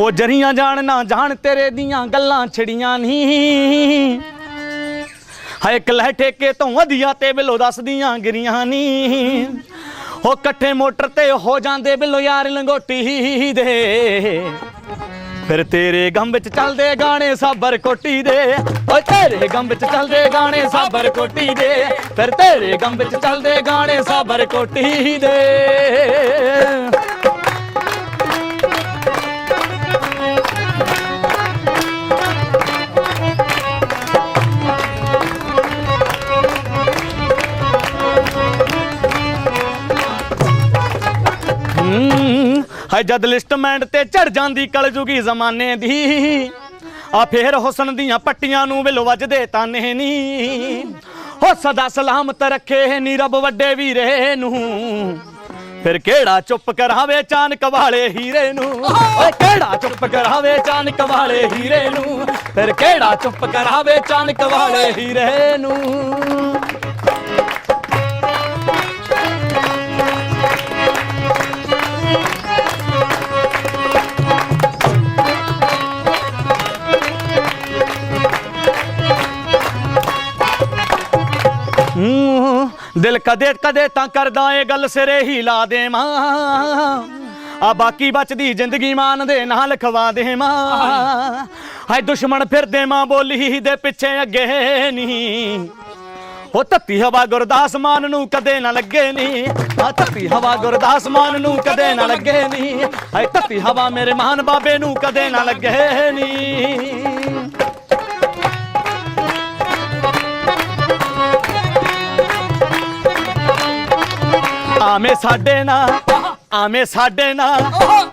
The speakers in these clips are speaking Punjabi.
ਉਹ ਜਰੀਆਂ ਜਾਣ ਨਾ ਜਾਣ, ਤੇਰੇ ਦੀਆਂ ਗੱਲਾਂ ਛੜੀਆਂ ਨਹੀਂ ਹਾਏ ਕਲਹ ਠੇਕੇ ਤੋਂ ਵਧੀਆ ਤੇ ਬਿੱਲੋ ਦੱਸਦੀਆਂ ਗਿਰੀਆਂ ਨਹੀਂ ਹੋ ਇਕੱਠੇ ਮੋਟਰ ਤੇ ਹੋ ਜਾਂਦੇ ਬਿੱਲੋ ਯਾਰ ਲੰਗੋਟੀ ਦੇ। ਫਿਰ ਤੇਰੇ ਗਮ ਵਿੱਚ ਚੱਲਦੇ ਗਾਣੇ ਸਾਬਰ ਕੋਟੀ ਦੇ। ਓਏ, ਤੇਰੇ ਗਮ ਵਿੱਚ ਚੱਲਦੇ ਗਾਣੇ ਸਾਬਰ ਕੋਟੀ ਦੇ। ਫਿਰ ਤੇਰੇ ਗਮ ਵਿੱਚ ਚੱਲਦੇ ਗਾਣੇ ਸਾਬਰ ਕੋਟੀ ਦੇ। ਹਾਏ ਜਦ ਲਿਸਟਮੈਂਟ ਤੇ ਚੜ ਜਾਂਦੀ ਕਲਜੁਗੀ ਜ਼ਮਾਨੇ ਦੀ। ਆ ਫੇਰ ਹੁਸਨ ਦੀਆਂ ਪੱਟੀਆਂ ਨੂੰ ਵਿਲ ਵੱਜਦੇ ਤਾਨੇ ਨੀ। ਹੋ ਸਦਾ ਸਲਾਮਤ ਰੱਖੇ ਨੀ ਰੱਬ ਵੱਡੇ ਵੀਰੇ ਨੂੰ। ਫਿਰ ਕਿਹੜਾ ਚੁੱਪ ਕਰਾਵੇ ਚਾਨਕ ਵਾਲੇ ਹੀਰੇ ਨੂੰ? ਓਏ ਕਿਹੜਾ ਚੁੱਪ ਕਰਾਵੇ ਚਾਨਕ ਵਾਲੇ ਹੀਰੇ ਨੂੰ? ਫਿਰ ਕਿਹੜਾ ਚੁੱਪ ਕਰਾਵੇ ਚਾਨਕ ਵਾਲੇ ਹੀਰੇ ਨੂੰ? ਹੂੰ, ਦਿਲ ਕਦੇ ਕਦੇ ਤਾਂ ਕਰਦਾ ਏ ਗੱਲ ਸਿਰੇ ਹੀ ਲਾ ਦੇਵਾਂ। ਆ ਬਾਕੀ ਬਚਦੀ ਜ਼ਿੰਦਗੀ ਮਾਨ ਦੇ ਨਾਲ ਖਵਾ ਦੇਵਾਂ। ਹਾਏ ਦੁਸ਼ਮਣ ਫਿਰਦੇ ਮਾਂ ਬੋਲੀ ਦੇ ਪਿੱਛੇ ਅੱਗੇ ਨਹੀਂ ਉਹ ਤੱਤੀ ਹਵਾ ਗੁਰਦਾਸ ਮਾਨ ਨੂੰ ਕਦੇ ਨਾ ਲੱਗੇ ਨੀ। ਆ ਤੱਤੀ ਹਵਾ ਗੁਰਦਾਸ ਮਾਨ ਨੂੰ ਕਦੇ ਨਾ ਲੱਗੇ ਨੀ। ਹਾਏ ਤੱਤੀ ਹਵਾ ਮੇਰੇ ਮਾਨ ਬਾਬੇ ਨੂੰ ਕਦੇ ਨਾ ਲੱਗੇ ਨੀ। ਆਵੇਂ ਸਾਡੇ ਨਾਲ, ਆਵੇਂ ਸਾਡੇ ਨਾਲ,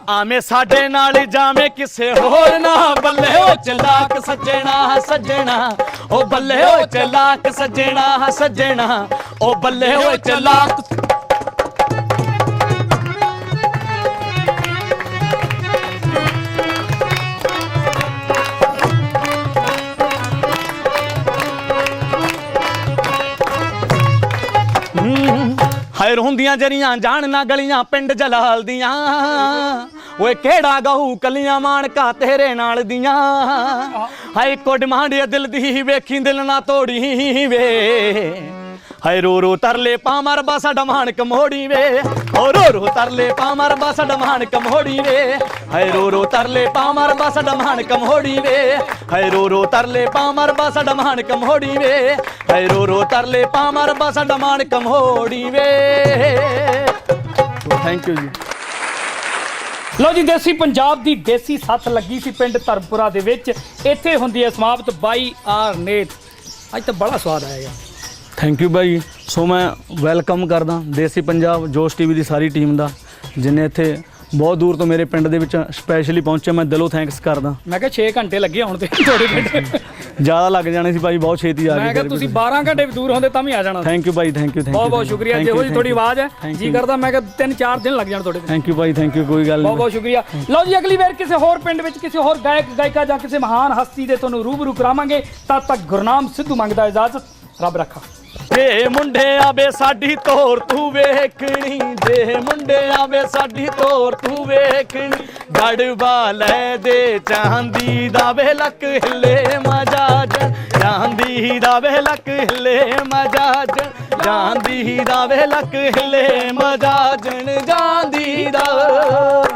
ਆਵੇਂ ਸਾਡੇ ਨਾਲ ਜਾਵੇਂ ਕਿਸੇ ਹੋਰ ਨਾ ਬੱਲੇ ਉਹ ਚਲਾਕ ਸੱਜਣਾ ਸੱਜਣਾ ਉਹ ਬੱਲੇ ਉਹ ਚਲਾਕ ਸੱਜਣਾ ਸੱਜਣਾ ਉਹ ਬੱਲੇ ਉਹ ਚਲਾਕ ਹਾਏ ਰੋਂਦੀਆਂ ਜਰੀਆਂ, ਜਾਣ ਨਾ ਗਲੀਆਂ, ਪਿੰਡ ਜਲਾਲ ਦੀਆਂ। ਓਏ ਕਿਹੜਾ ਗਹੂ ਕਲੀਆਂ ਮਾਣਕਾ ਤੇਰੇ ਨਾਲ ਦੀਆਂ। ਹਾਏ ਕੋ ਡਿਮਾਂਡ ਦਿਲ ਦੀ ਵੇਖੀ, ਦਿਲ ਨਾ ਤੋੜੀ ਵੇ। ਹਾਏ ਰੋ ਰੋ ਤਰਲੇ ਪਾਮਰ ਬਸ ਡਮਾਨ ਕਮੋੜੀ ਵੇ। ਓ ਰੋ ਰੋ ਤਰਲੇ ਪਾਮਰ ਬਸ ਡਮਾਨ ਕਮੋੜੀ ਵੇ। ਹਾਏ ਰੋ ਰੋ ਤਰਲੇ ਪਾਮਰ ਬਸ ਡਮਾਨ ਕਮੋੜੀ ਵੇ। ਹਾਏ ਰੋ ਰੋ ਤਰਲੇ ਪਾਮਰ ਬਸ ਡਮਾਨ ਕਮੋੜੀ ਵੇ। ਹਾਏ ਰੋ ਰੋ ਤਰਲੇ ਪਾਮਰ ਬਸ ਡਮਾਨ ਕਮੋੜੀ ਵੇ। ਥੈਂਕ ਯੂ ਜੀ। ਲਓ ਜੀ ਦੇਸੀ ਪੰਜਾਬ ਦੀ ਦੇਸੀ ਸੱਥ ਲੱਗੀ ਸੀ ਪਿੰਡ ਧਰਮਪੁਰਾ ਦੇ ਵਿੱਚ। ਇੱਥੇ ਹੁੰਦੀ ਹੈ ਸਮਾਪਤ ਬਾਈ ਆਰ ਨੇਤ। ਅੱਜ ਤਾਂ ਬੜਾ ਸਵਾਦ ਆਇਆ ਯਾਰ। ਥੈਂਕ ਯੂ ਭਾਈ ਸੋ ਮੈਂ ਵੈਲਕਮ ਕਰਦਾ ਦੇਸੀ ਪੰਜਾਬ ਜੋਸ਼ ਟੀਵੀ ਦੀ ਸਾਰੀ ਟੀਮ ਦਾ ਜਿਨੇ ਇੱਥੇ ਬਹੁਤ ਦੂਰ ਤੋਂ ਮੇਰੇ ਪਿੰਡ ਦੇ ਵਿੱਚ ਸਪੈਸ਼ਲੀ ਪਹੁੰਚੇ ਮੈਂ ਦਿਲੋਂ ਥੈਂਕਸ ਕਰਦਾ। ਮੈਂ ਕਿਹਾ 6 ਘੰਟੇ ਲੱਗੇ ਹੁਣ ਤੇ ਤੁਹਾਡੇ ਪਿੰਡ। ਜ਼ਿਆਦਾ ਲੱਗ ਜਾਣੇ ਸੀ ਭਾਈ ਬਹੁਤ ਛੇਤੀ ਆ ਗਏ ਮੈਂ ਕਿਹਾ ਤੁਸੀਂ 12 ਘੰਟੇ ਵੀ ਦੂਰ ਹੁੰਦੇ ਤਾਂ ਵੀ ਆ ਜਾਣਾ। ਥੈਂਕ ਯੂ ਭਾਈ ਥੈਂਕ ਯੂ ਥੈਂਕ ਯੂ ਬਹੁਤ ਬਹੁਤ ਸ਼ੁਕਰੀਆ ਜਿਹੋ ਜੀ ਤੁਹਾਡੀ ਆਵਾਜ਼ ਹੈ ਜੀ. ਕਰਦਾ ਮੈਂ ਕਿਹਾ 3-4 ਦਿਨ ਲੱਗ ਜਾਣ ਤੁਹਾਡੇ ਥੈਂਕ ਯੂ ਭਾਈ ਥੈਂਕ ਯੂ ਕੋਈ ਗੱਲ ਬਹੁਤ ਨਹੀਂ। ਬਹੁਤ ਸ਼ੁਕਰੀਆ। ਲਓ ਜੀ ਅਗਲੀ ਵਾਰ ਕਿਸੇ ਹੋਰ ਪਿੰਡ ਵਿੱਚ ਕਿਸੇ ਹੋਰ ਗਾਇਕ ਗਾਇਕਾ ਜਾਂ ਕਿਸੇ ਮਹਾਨ ਹਸਤੀ ਦੇ ਤੁਹਾਨੂੰ ਰੂਬਰੂ ਕਰਾਵਾਂਗੇ ਤਦ ਤੱਕ ਗੁਰਨਾਮ ਸਿੱਧੂ ਮੰਗਦਾ ਇਜਾਜ਼ਤ। ਰੱਬ ਰੱਖਾ। ਜੇ ਮੁੰਡੇ ਆਵੇ ਸਾਡੀ ਤੋਰ ਤੂੰ ਵੇਖਣੀ ਜੇ ਮੁੰਡੇ ਆਵੇ ਸਾਡੀ ਤੋਰ ਤੂੰ ਵੇਖਣੀ। ਗੜਵਾ ਲੈ ਦੇ ਚਾਂਦੀ ਦਾ ਵੇ ਲੱਕ ਹਿੱਲੇ ਮਜਾਜ, ਚਾਂਦੀ ਦਾ ਵੇ ਲੱਕ ਹਿੱਲੇ ਮਜਾਜ, ਚਾਂਦੀ ਦਾ ਵੇ ਲੱਕ ਹਿੱਲੇ ਮਜਾਜਣ ਜਾਂਦੀ ਦਾ।